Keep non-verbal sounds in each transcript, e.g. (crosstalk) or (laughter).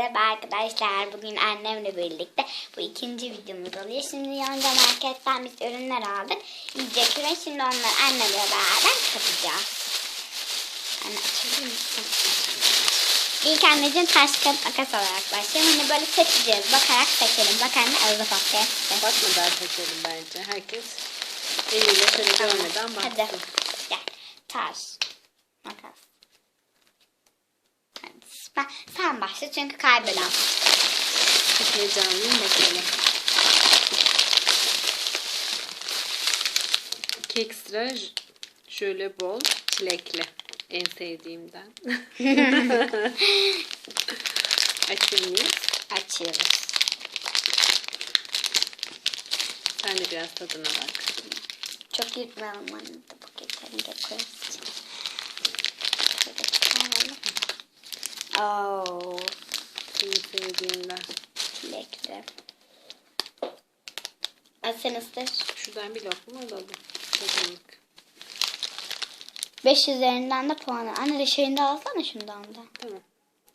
Merhaba arkadaşlar. Bugün annemle birlikte bu ikinci videomuz oluyor. Şimdi Yonca Market'ten biz ürünler aldık. Yiyecek ve şimdi onları annemle beraber katacağız. Anne açabilir misin? İlk anneciğim taş kağıt makas olarak başlayalım. Hani böyle seçeceğiz. Bakarak seçelim. Bak anne ağzı patlayın. Bakmadan seçelim bence. Herkes eliyle şöyle görmeden Hadi. baksın. Gel. Taş. Makas. Ben, sen başla çünkü kaybeden. Çok heyecanlıyım bakalım. Kekstra j- şöyle bol çilekli. En sevdiğimden. (laughs) Açır mıyız? Açıyoruz. Sen de biraz tadına bak. Çok yutmayalım anne de paketlerini de için. Şöyle çıkaralım. Oo, Senin sevdiğimden. çilekli. Sen ısır. Şuradan bir lokma alalım. Tadımlık. 5 üzerinden de puanı. Anne de şeyini de alsana şundan da. Tamam.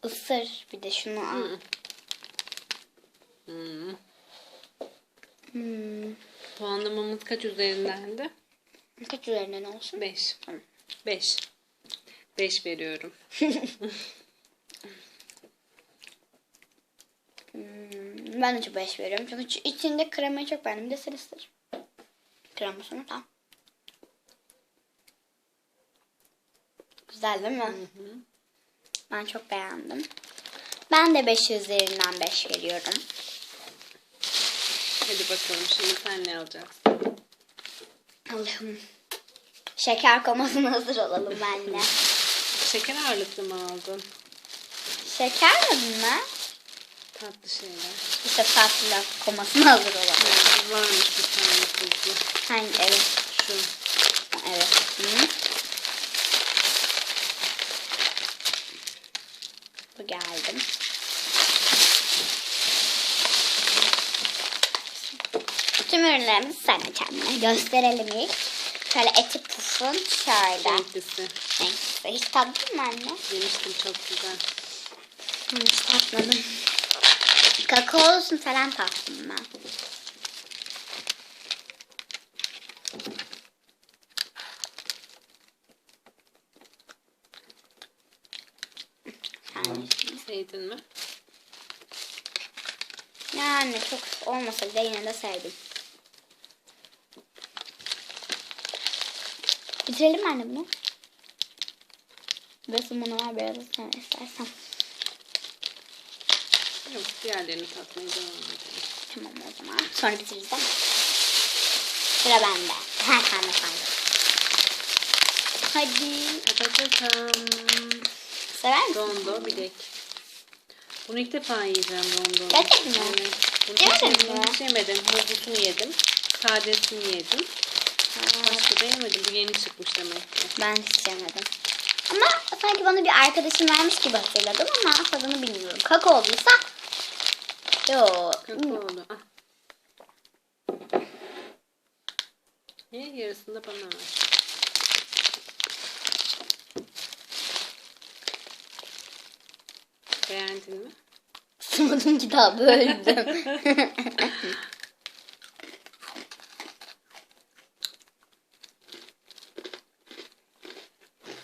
Isır. Bir de şunu al. Hı. Hmm. Hmm. Puanlamamız kaç üzerindendi? Kaç üzerinden olsun? 5. Tamam. 5. 5 veriyorum. (laughs) Hmm, ben de 5 veriyorum. Çünkü iç- içinde kremayı çok beğendim. Bir de ısır. Kremasını tamam. Güzel değil mi? Ben çok beğendim. Ben de 5 üzerinden 5 veriyorum. Hadi bakalım şimdi sen ne alacaksın? Allah'ım. Şeker komasına hazır olalım benle. (laughs) Şeker ağırlıklı mı aldın? Şeker mi? Tatlı şeyler. İşte tatlı komasına hazır olalım. Evet, varmış bir tane tuzlu. Hangi? Evet. Şu. Evet. Hı. Bu geldim. Tüm ürünlerimizi sen kendine gösterelim ilk. Şöyle eti pufun şöyle. Renklisi. Renklisi. Hiç tattın mı anne? Yemiştim çok güzel. Hiç tatmadım. Kakaolusun falan tattım ben. Sevdin mi? yani çok olmasa bile yine de sevdim. Bitirelim mi anne bunu. Birazını bana ver biraz istersen. Yok diğerlerini tatmaya devam edelim. Tamam o zaman. Sonra bitiririz mi? Sıra bende. Her tane kaldı. Hadi. Tatatam. Sever misin? Rondo bilek. Bunu ilk defa yiyeceğim rondo. Gerçekten mi? Evet. Bunu Yemedin hiç, mi? bunu hiç yemedim. Muzlusunu yedim. Sadesini yedim. Başka da yemedim. Bu yeni çıkmış demek ki. Ben hiç yemedim. Ama sanki bana bir arkadaşım vermiş gibi hatırladım ama tadını bilmiyorum. Kakaoluysa yok. Kakaolu. Ah. Ye yarısını da bana ver. Beğendin mi? Sığmadım ki daha böldüm. (laughs)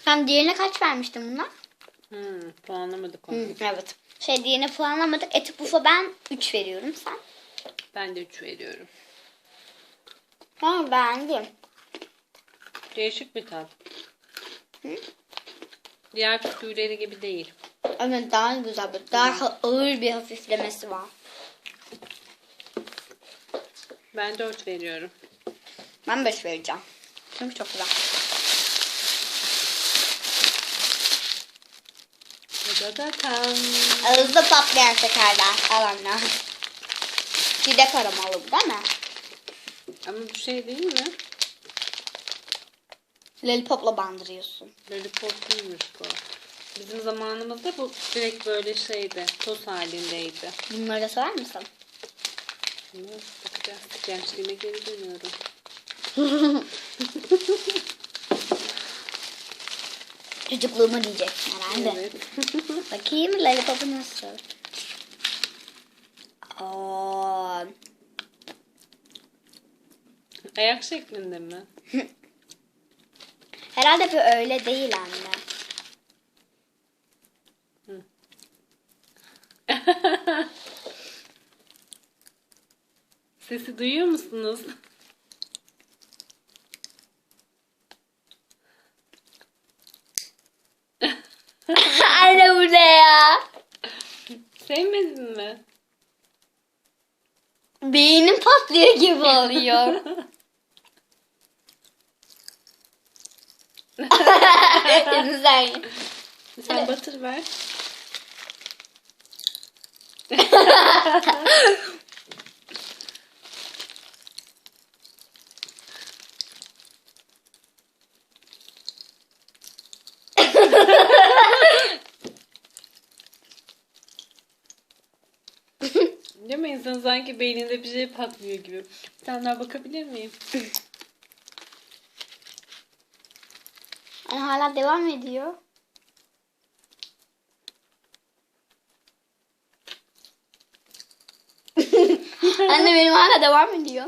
Sen diğerine kaç vermiştin buna? Hmm, puanlamadık onu. Hı, evet. Şey diğerine puanlamadık. Eti pufa ben 3 veriyorum sen. Ben de 3 veriyorum. Tamam beğendim. Değişik bir tat. Diğer bisküvileri gibi değil. Evet daha güzel. böyle Daha ha- ağır bir hafiflemesi var. Ben 4 veriyorum. Ben 5 vereceğim. Çünkü çok güzel. Tadatatam. Ağızda patlayan şekerler. Al anne. Çilek aromalı bu değil mi? Ama bu şey değil mi? Lollipopla bandırıyorsun. Lollipop değilmiş bu. Bizim zamanımızda bu direkt böyle şeydi. Toz halindeydi. Bunları da sever misin? Bakacağız. Gençliğime geri dönüyorum. (laughs) Çocukluğumu diyecek herhalde. Evet. (laughs) Bakayım lollipop'u nasıl? Oo. Ayak şeklinde mi? (laughs) herhalde bir öyle değil anne. (laughs) Sesi duyuyor musunuz? Ne ya? Sevmedin mi? Beynim patlıyor gibi oluyor. (laughs) Şimdi sen. Sen batır ver. (laughs) Değil mi? İnsan sanki beyninde bir şey patlıyor gibi. Bir tane daha bakabilir miyim? (clears throat) Anne hala devam ediyor. (laughs) Anne benim hala devam ediyor.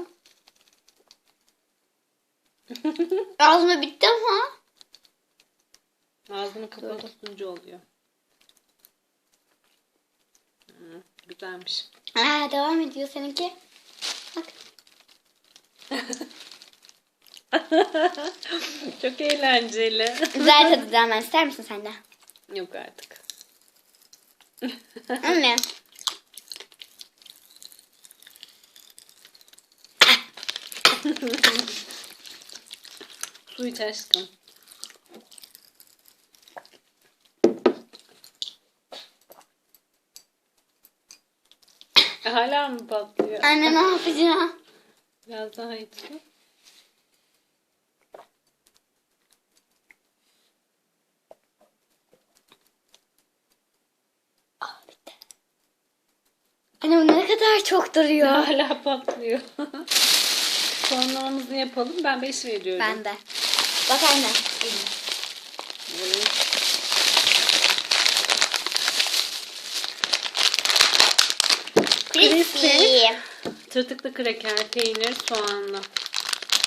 (laughs) Ağzıma bitti ama. Ağzını kapalı tutunca oluyor. Hı, güzelmiş. Aa, devam ediyor seninki. Bak. (laughs) Çok eğlenceli. Güzel tadı hemen ister misin sen de? Yok artık. Anne. Su iç aşkım. Hala mı patlıyor? Anne ne yapacağım? Biraz daha iç su. Ah, bitti. Anne bu ne kadar çok duruyor. (laughs) Hala patlıyor. Sonlamamızı yapalım. Ben 5 veriyorum. Ben de. Bak anne. Evet. Crispy. Tırtıklı kraker, peynir, soğanlı.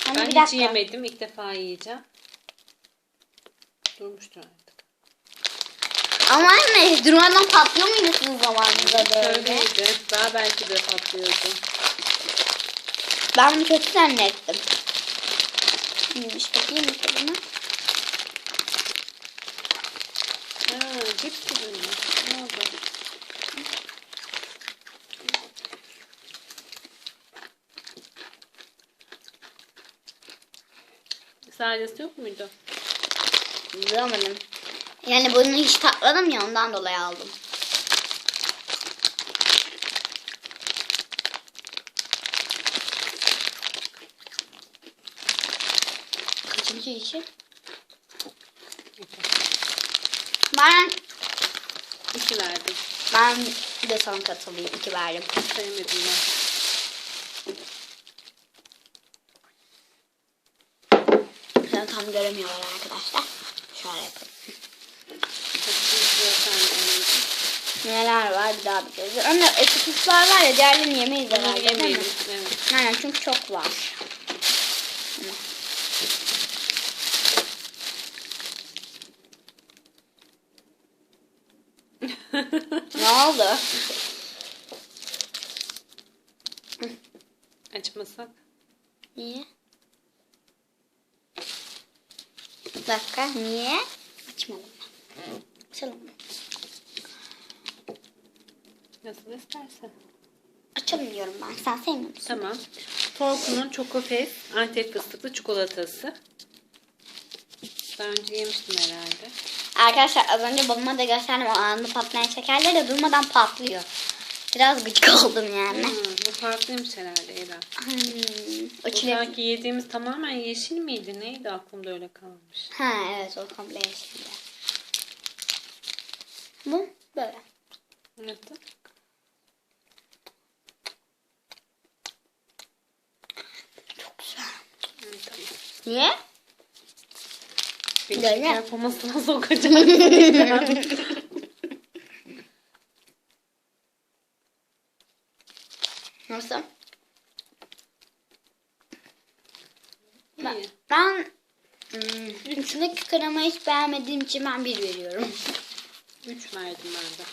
Anne ben bir hiç dakika. yemedim. İlk defa yiyeceğim. Durmuştur artık. Ama anne durmadan patlıyor muydu sizin zamanınızda böyle? Öyleydi. Daha belki de patlıyordu. Ben bunu kötü zannettim. Neymiş bakayım tadına? Ha, cips gibi mi? Ne oldu? Sadece yok muydu? Bulamadım. Yani bunu hiç tatmadım ya ondan dolayı aldım. Kaçıncı işi? Ben İki verdim. ben de son katılayım. iki verdim. Sevmedim ben. Ben tam göremiyorlar arkadaşlar. Şöyle yapalım. Neler var bir daha bir göz. Anne etiketler var ya diğerlerini yemeyiz herhalde değil mi? yemeyelim. Evet. Aynen çünkü çok var. ne oldu? (laughs) Açmasak. Niye? Bir dakika niye? Açmadım. Açalım. Nasıl istersen. Açalım diyorum ben. Sen sevmiyor musun? Tamam. Torku'nun Çokofes Antep fıstıklı çikolatası. Daha önce yemiştim herhalde. Arkadaşlar az önce babama da gösterdim o anında patlayan şekerler de durmadan patlıyor. Biraz gıcık (laughs) oldum yani. Hmm, bu farklıymış herhalde Ela. Hmm, o çilek. yediğimiz tamamen yeşil miydi? Neydi aklımda öyle kalmış. Ha evet o komple yeşildi. Bu böyle. Nasıl? Çok güzel. Hmm, tamam. Niye? Böyle. şeker komasına (laughs) (laughs) sokacak. Nasıl? Ben hmm, içindeki kremayı hiç beğenmediğim için ben bir veriyorum. 3 verdim ben de.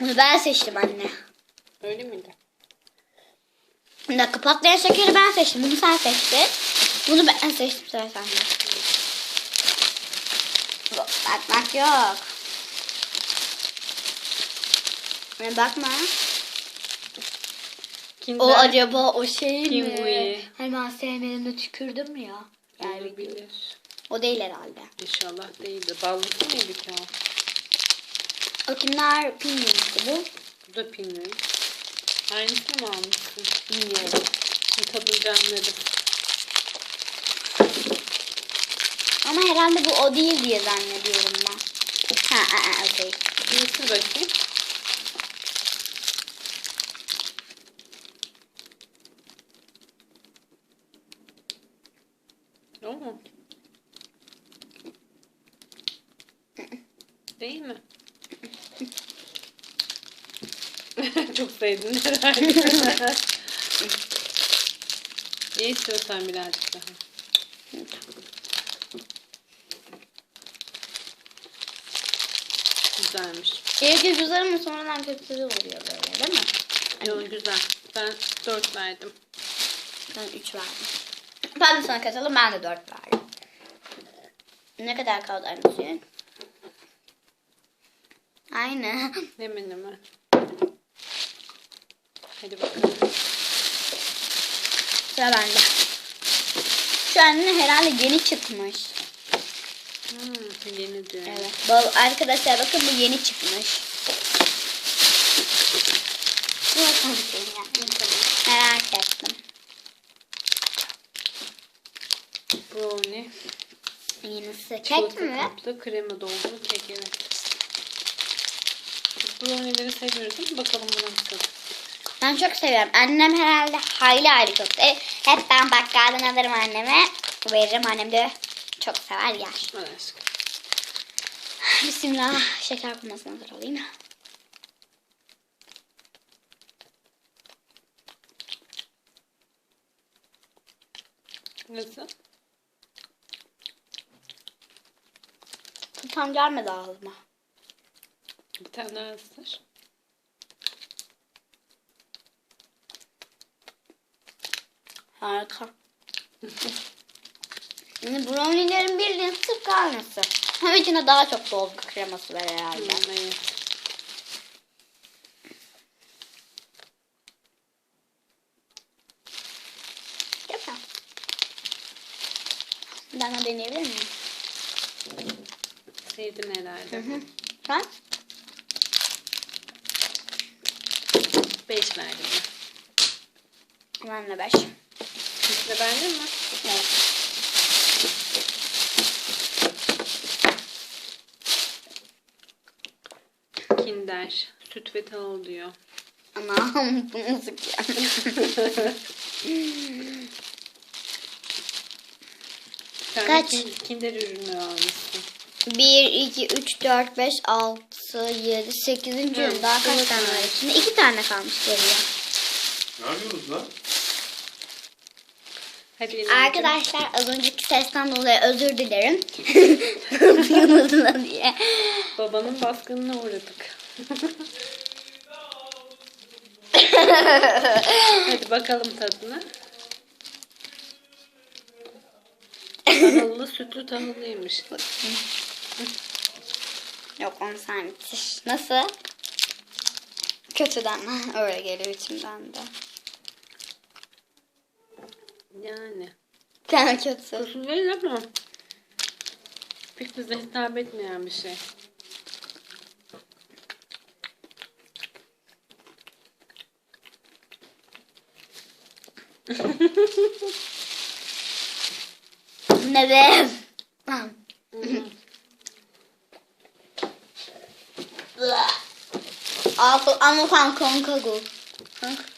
Bunu ben seçtim anne. Öyle miydi? Bir dakika patlayan şekeri ben seçtim. Bunu sen seçtin. Bunu ben seçtim sıra sende. Yok, Bakmak yok. Ne bakma. Kinder O acaba o şey mi? Kiwi. Hemen sevmediğimde tükürdüm ya. Yani olabilir. o değil herhalde. İnşallah değildi. Ballısı mıydı ki o? O kimler bilmiyordu bu. Bu da pinli. Aynısını mı almışsın? Bilmiyorum. Tadınca anlarım. Ama herhalde bu o değil diye zannediyorum ben. Ha, ha, ha o değil. Birisini bakayım. O mu? Değil mi? (laughs) Çok sevdin herhalde. ne istiyorsan birazcık daha. Güzelmiş. İlk güzel ama sonradan kötü oluyor böyle değil mi? Yo güzel. Ben 4 verdim. Ben 3 verdim. Ben de sana katalım ben de 4 verdim. Ne kadar kaldı suyun? Aynı. Hemen (laughs) hemen. Hadi bakalım. Sıra bende. Şu an herhalde yeni çıkmış. Hmm, yeni diyor. Evet. Bal- Arkadaşlar bakın bu yeni çıkmış. Bu şey? Merak ettim. Brownie. Yenisi. Kek mi? kaplı krema dolgulu kek evet. Biz brownie'leri seviyoruz değil mi? Bakalım bu nasıl. Ben çok seviyorum. Annem herhalde hayli hayli çok seviyor. Hep ben bakkaldan alırım anneme. Veririm annem de çok sever yer. Aşkım. Bismillah. Şeker komasını hazır olayım. Nasıl? Tam gelmedi ağzıma. Bir tane daha ısır. Harika. (laughs) Yani brownie'lerin bildiğin tıpkı aynısı. Hem içine daha çok dolgu kreması var herhalde. Hmm, evet. Ben de deneyebilir miyim? Sevdin herhalde. Sen? 5 verdim ben. Ben de beş. Hiç de beğendin mi? Evet. Kinder. Süt ve tahıl diyor. Anam bu nasıl ki? Kaç? de kin- Kinder ürünü almışsın. 1, 2, 3, 4, 5, 6, 7, 8. Hı, Daha kaç evet, tane var içinde? 2 tane kalmış geriye. Ne yapıyorsunuz lan? Hadi. Arkadaşlar az önceki sesten dolayı özür dilerim. (laughs) Duymadın diye. Babanın baskınına uğradık. (laughs) Hadi bakalım tadına. Tahıllı sütlü tahıllıymış. Yok onu sen bitir. Nasıl? Kötüden (laughs) öyle geliyor içimden de. Yani. Yani kötü. Tuzlu değil ama pek bize hitap etmeyen bir şey. (laughs) Ne be? (laughs) Al, al, al, al, al,